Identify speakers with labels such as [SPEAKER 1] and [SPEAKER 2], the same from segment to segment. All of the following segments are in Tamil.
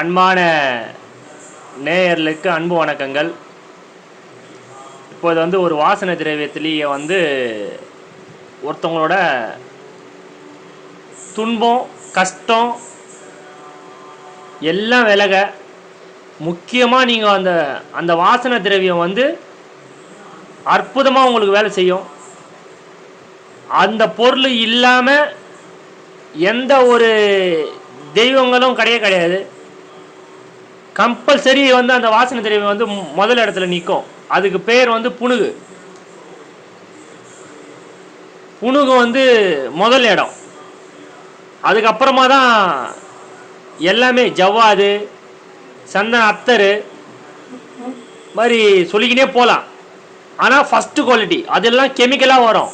[SPEAKER 1] அன்பான நேயர்களுக்கு அன்பு வணக்கங்கள். இப்போது வந்து ஒரு வாசனை திரவியத்திலேயே வந்து ஒருத்தவங்களோட துன்பம் கஷ்டம் எல்லாம் விலக முக்கியமாக நீங்கள் அந்த அந்த வாசனை திரவியம் வந்து அற்புதமாக உங்களுக்கு வேலை செய்யும். அந்த பொருள் இல்லாமல் எந்த ஒரு தெய்வங்களும் கிடையவே கிடையாது. கம்பல்சரி வந்து அந்த வாசனை திரவியம் வந்து முதல் இடத்துல நிற்கும் அதுக்கு பேர் வந்து புணுகு புணுகு வந்து முதல் இடம். அதுக்கப்புறமா தான் எல்லாமே ஜவ்வாது சந்தன அத்தர் மாதிரி சொல்லிக்கினே போகலாம் ஆனால் ஃபஸ்ட்டு குவாலிட்டி அதெல்லாம் கெமிக்கலாக வரும்.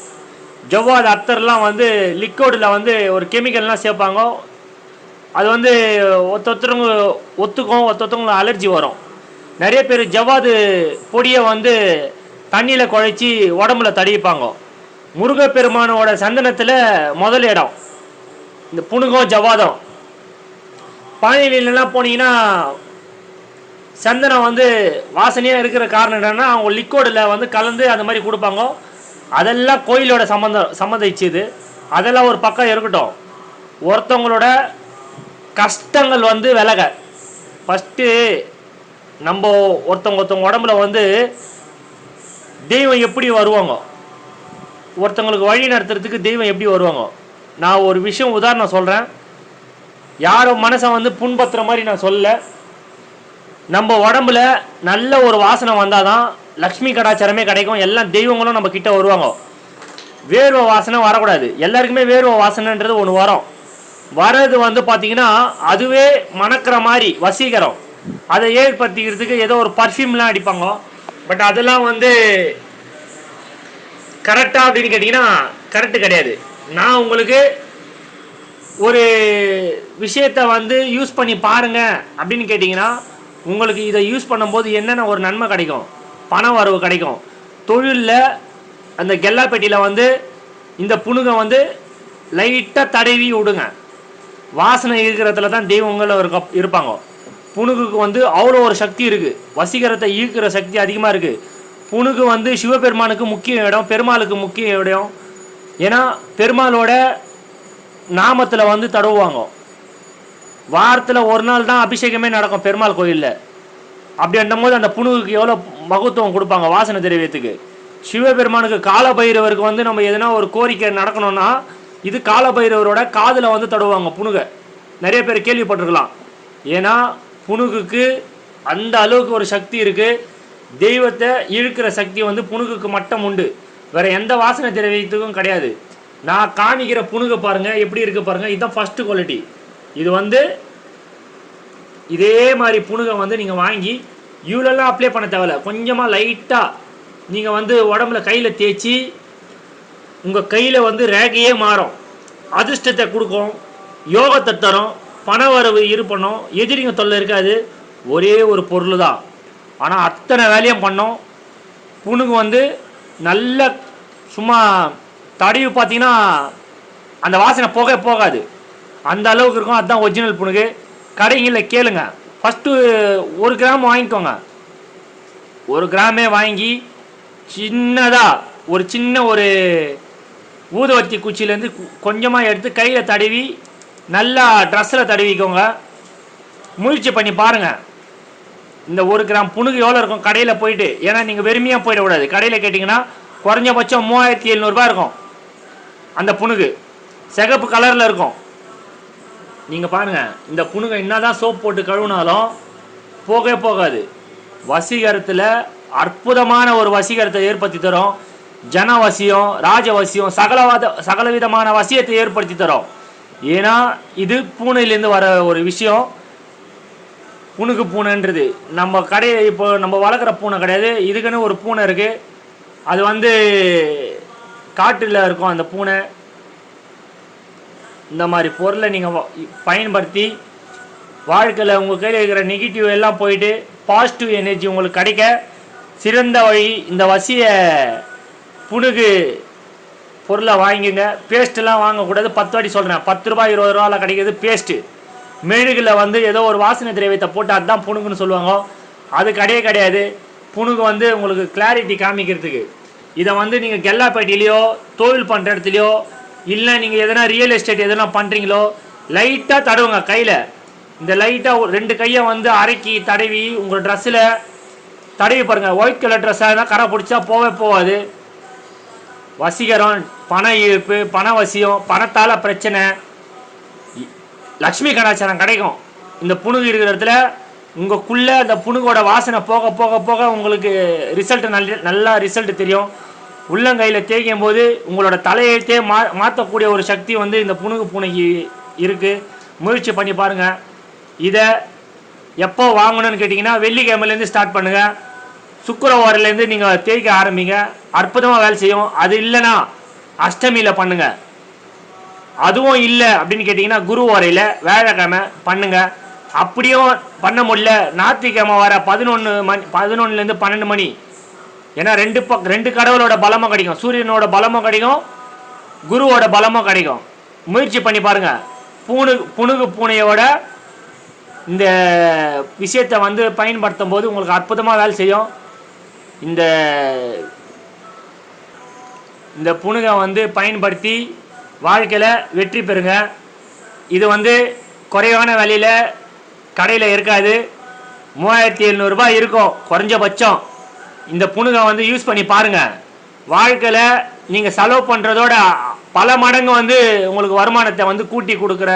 [SPEAKER 1] ஜவ்வாது அத்தர்லாம் வந்து லிக்விடில் வந்து ஒரு கெமிக்கல்லாம் சேர்ப்பாங்க. அது வந்து ஒருத்த ஒருத்தவங்க ஒத்துக்கும் ஒருத்த ஒருத்தவங்களுக்கு அலர்ஜி வரும். நிறைய பேர் ஜவ்வாது பொடியை வந்து தண்ணியில் குழைச்சி உடம்புல தடிப்பாங்க முருகப்பெருமானோட சந்தனத்தில் முதல் இடம். இந்த புணுகம் ஜவ்வாதம். பழனிலாம் போனீங்கன்னா சந்தனம் வந்து வாசனையாக இருக்கிற காரணம் என்னென்னா அவங்க லிக்விடில் வந்து கலந்து அந்த மாதிரி கொடுப்பாங்க. அதெல்லாம் கோயிலோட சம்மந்தம் சம்மந்திச்சுது அதெல்லாம் ஒரு பக்கம் இருக்கட்டும். ஒருத்தவங்களோட கஷ்டங்கள் வந்து விலக. ஃபஸ்ட்டு நம்ம ஒருத்தவங்க ஒருத்தவங்க உடம்புல வந்து தெய்வம் எப்படி வருவாங்க? ஒருத்தவங்களுக்கு வழி நடத்துறதுக்கு தெய்வம் எப்படி வருவாங்க? நான் ஒரு விஷயம் உதாரணம் சொல்கிறேன் யாரும் மனசை வந்து புண்பத்துற மாதிரி நான் சொல்லலை. நம்ம உடம்புல நல்ல ஒரு வாசனை வந்தால் தான் லக்ஷ்மி கடாச்சாரமே கிடைக்கும். எல்லா தெய்வங்களும் நம்ம கிட்ட வருவாங்க. வேர்வை வாசனை வரக்கூடாது. எல்லாருக்குமே வேர்வை வாசனைன்றது ஒன்று வரும். வர்றது வந்து பார்த்தீங்கன்னா அதுவே மணக்கிற மாதிரி வசீகரம். அதை ஏற்படுத்திக்கிறதுக்கு ஏதோ ஒரு பர்ஃப்யூம்லாம் அடிப்பாங்க. பட் அதெல்லாம் வந்து கரெக்டாக அப்படின்னு கேட்டிங்கன்னா கரெக்டு கிடையாது. நான் உங்களுக்கு ஒரு விஷயத்தை வந்து யூஸ் பண்ணி பாருங்கள் அப்படின்னு கேட்டிங்கன்னா உங்களுக்கு இதை யூஸ் பண்ணும்போது என்னென்ன ஒரு நன்மை கிடைக்கும்? பண வரவு கிடைக்கும். தொழிலில் அந்த கெல்லாப்பெட்டியில் வந்து இந்த புணுகை வந்து லைட்டாக தடவி விடுங்க. வாசனை ஈர்க்கிறதுல தான் தெய்வங்கள் இருக்க இருப்பாங்க. புணுகுக்கு வந்து அவ்வளோ ஒரு சக்தி இருக்குது வசீகரத்தை ஈர்க்கிற சக்தி அதிகமாக இருக்குது புணுக்கு வந்து சிவபெருமானுக்கு முக்கிய இடம் பெருமாளுக்கு முக்கிய இடம். ஏன்னா பெருமாளோட நாமத்தில் வந்து தடவுவாங்க. வாரத்தில் ஒரு நாள் தான் அபிஷேகமே நடக்கும் பெருமாள் கோயிலில். அப்படின்னும் போது அந்த புணுவுக்கு எவ்வளோ மகத்துவம் கொடுப்பாங்க வாசனை திரவியத்துக்கு. சிவபெருமானுக்கு காலபைரவருக்கு வந்து நம்ம எதனா ஒரு கோரிக்கை நடக்கணும்னா இது காலபைரவரோட காதில் வந்து தடுவாங்க புணுகை நிறைய பேர் கேள்விப்பட்டிருக்கலாம். ஏன்னா புணுகுக்கு அந்த அளவுக்கு ஒரு சக்தி இருக்குது தெய்வத்தை இழுக்கிற சக்தி வந்து புணுகுக்கு மட்டும் உண்டு. வேறு எந்த வாசனை திரவியத்துக்கும் கிடையாது. நான் காமிக்கிற புணுகை பாருங்கள் எப்படி இருக்குது பாருங்கள் இதுதான் ஃபஸ்ட்டு குவாலிட்டி இது வந்து இதே மாதிரி புணுகை வந்து நீங்கள் வாங்கி இவ்வளோலாம் அப்ளை பண்ண தேவையில்ல. கொஞ்சமாக லைட்டாக நீங்கள் வந்து உடம்புல கையில் தேய்ச்சி உங்கள் கையில் வந்து ரேகையே மாறும். அதிர்ஷ்டத்தை கொடுக்கும் யோகத்தை தரும் பண வரவு இருப்பணும் எதிரிங்க தொல்லை இருக்காது. ஒரே ஒரு பொருள் தான் ஆனால் அத்தனை வேலையும் பண்ணோம். புணுக்கு வந்து நல்ல சும்மா தடவி பார்த்தீங்கன்னா அந்த வாசனை போக போகாது. அந்த அளவுக்கு இருக்கும். அதுதான் ஒரிஜினல் புணுகு. கடைங்களில் கேளுங்க. ஃபஸ்ட்டு ஒரு கிராம் வாங்கிக்கோங்க. ஒரு கிராமே வாங்கி சின்னதாக ஒரு சின்ன ஒரு ஊதுவத்தி குச்சியிலேருந்து கொஞ்சமாக எடுத்து கையில் தடவி நல்லா ட்ரெஸ்ஸில் தடவிக்கோங்க. முயற்சி பண்ணி பாருங்கள் இந்த ஒரு கிராம் புணுகு எவ்வளோ இருக்கும்? கடையில் போயிட்டு ஏன்னா நீங்கள் வெறுமையாக போயிடக்கூடாது. கடையில் கேட்டிங்கன்னா குறைஞ்சபட்சம் மூவாயிரத்தி எழுநூறுபா இருக்கும். அந்த புணுகு சிகப்பு கலரில் இருக்கும். நீங்கள் பாருங்கள் இந்த புணுகை என்னதான் சோப் போட்டு கழுவினாலும் போகவே போகாது. வசீகரத்தில் அற்புதமான ஒரு வசீகரத்தை ஏற்படுத்தி தரும். ஜனவசியம் ராஜவசியம் சகலவாத சகலவிதமான வசியத்தை ஏற்படுத்தி தரும். ஏன்னா இது பூனையிலேருந்து வர ஒரு விஷயம். புணுகு பூனைன்றது. நம்ம கடையை இப்போ நம்ம வளர்க்குற பூனை கிடையாது. இதுக்குன்னு ஒரு பூனை இருக்குது அது வந்து காட்டில் இருக்கும் அந்த பூனை. இந்த மாதிரி பொருளை நீங்கள் பயன்படுத்தி வாழ்க்கையில் உங்கள் கையில் இருக்கிற நெகட்டிவ் எல்லாம் போயிட்டு பாசிட்டிவ் எனர்ஜி உங்களுக்கு கிடைக்க சிறந்த வழி இந்த வசியை புணுகு பொருளை வாங்கிங்க பேஸ்ட்டெல்லாம் வாங்கக்கூடாது. பத்து வாட்டி சொல்கிறேன் பத்து ரூபாய் இருபது ரூபாவில் கிடைக்கிது பேஸ்ட்டு. மெழுகில் வந்து ஏதோ ஒரு வாசனை திரவியத்தை போட்டு அதுதான் புணுகுன்னு சொல்லுவாங்க. அது கிடையவே கிடையாது. புணுகு வந்து உங்களுக்கு கிளாரிட்டி காமிக்கிறதுக்கு. இதை வந்து நீங்கள் கெல்லாப்பேட்டிலையோ தொழில் பண்ணுற இடத்துலையோ இல்லை நீங்கள் எதனா ரியல் எஸ்டேட் எதனா பண்ணுறீங்களோ லைட்டாக தடவுங்க கையில். இந்த லைட்டாக ரெண்டு கையை வந்து அரைக்கி தடவி உங்கள் ட்ரெஸ்ஸில் தடவி பாருங்கள் ஒயிட் கலர் ட்ரெஸ்ஸாக இருந்தால் கரை பிடிச்சா போவே போகாது வசீகரம் பண ஈர்ப்பு பண வசியம் பணத்தால் பிரச்சனை. லக்ஷ்மி கடாச்சாரம் கிடைக்கும். இந்த புணுகு இருக்கிற இடத்துல உங்களுக்குள்ளே அந்த புணுகோட வாசனை போக போக போக உங்களுக்கு ரிசல்ட் நல்ல நல்லா ரிசல்ட் தெரியும். உள்ளங்கையில் தேய்க்கும் போது உங்களோட தலையெழுத்தே மா மாற்றக்கூடிய ஒரு சக்தி வந்து இந்த புணுகு பூனைக்கு இருக்குது முயற்சி பண்ணி பாருங்கள் இதை எப்போ வாங்கணும்னு கேட்டிங்கன்னா வெள்ளிக்கிழமையிலேருந்து ஸ்டார்ட் பண்ணுங்கள் சுக்கரவாரிலேருந்து நீங்கள் தேய்க்க ஆரம்பிங்க. அற்புதமாக வேலை செய்யும். அது இல்லைன்னா அஷ்டமியில் பண்ணுங்கள் அதுவும் இல்லை அப்படின்னு கேட்டிங்கன்னா குரு வரையில் வேலைக்கிழமை பண்ணுங்க. அப்படியும் பண்ண முடியல. ஞாயிற்றுக்கிழமை வர பதினொன்று மணி பதினொன்றுலேருந்து பன்னெண்டு மணி. ஏன்னா ரெண்டு பக் ரெண்டு கடவுளோட பலமும் கிடைக்கும். சூரியனோட பலமும் கிடைக்கும். குருவோட பலமும் கிடைக்கும். முயற்சி பண்ணி பாருங்கள் பூணு புணுகு பூனையோட இந்த விஷயத்தை வந்து பயன்படுத்தும் போது உங்களுக்கு அற்புதமாக வேலை செய்யும். இந்த இந்த புணுகை வந்து பயன்படுத்தி வாழ்க்கையில் வெற்றி பெறுங்க. இது வந்து குறைவான விலையில் கடையில் இருக்காது. மூவாயிரத்தி எழுநூறுபா இருக்கும் குறைஞ்சபட்சம். இந்த புணுகை வந்து யூஸ் பண்ணி பாருங்கள் வாழ்க்கையில் நீங்கள் செலவு பண்ணுறதோட பல மடங்கு வந்து உங்களுக்கு வருமானத்தை வந்து கூட்டி கொடுக்குற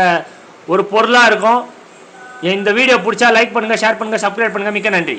[SPEAKER 1] ஒரு பொருளாக இருக்கும். இந்த வீடியோ பிடிச்சா லைக் பண்ணுங்கள் ஷேர் பண்ணுங்கள் சப்ஸ்கிரைப் பண்ணுங்கள் மிக்க நன்றி.